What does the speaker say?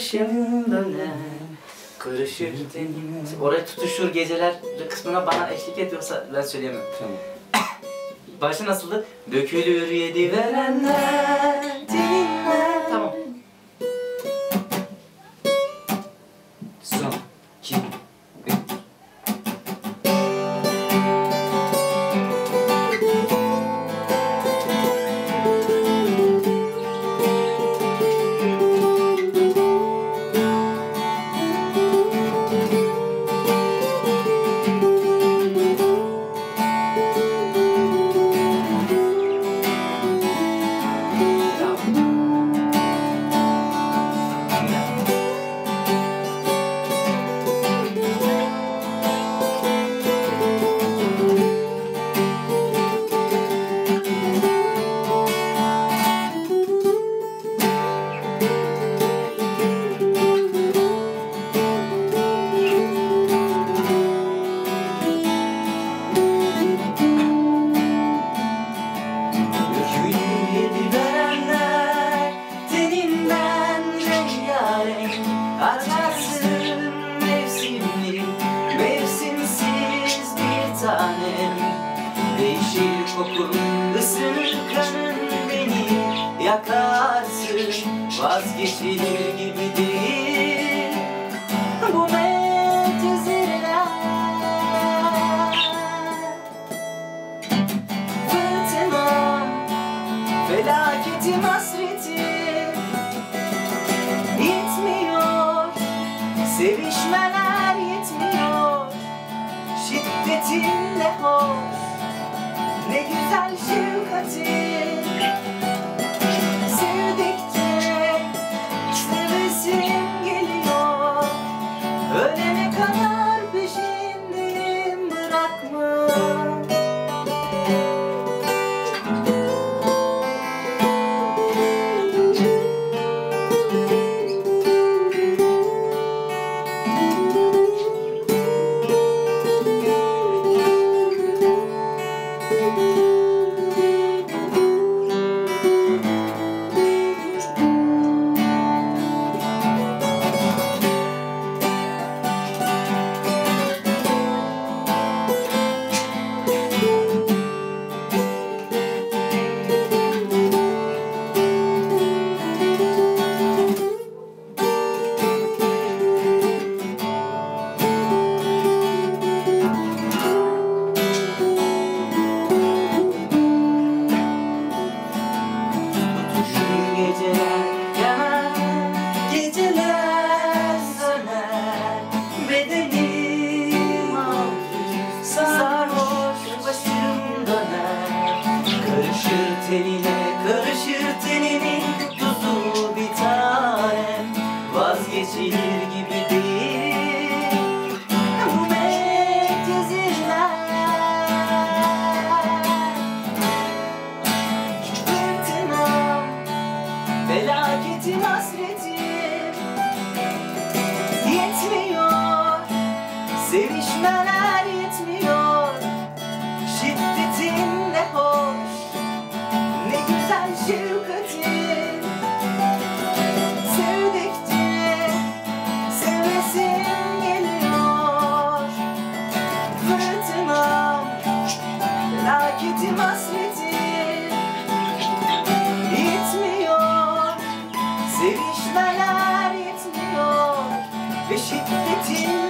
Başım döner Karışır tenim Oraya tutuşur geceler kısmına bana eşlik et yoksa ben söyleyemem. Tamam. Başı nasıldı? Dökülür yedi verenler tanem Değişir kokun ısınır kanın beni Yakarsın vazgeçilir gibi değil. Bu Felaketim hasretim Karışır tenine Karışır teninin Tuzu bir tanem Vazgeçilir gibi değil. Bu Fırtınam Felaketim hasretim Yetmiyor. Sevişmeler bir şey dediğim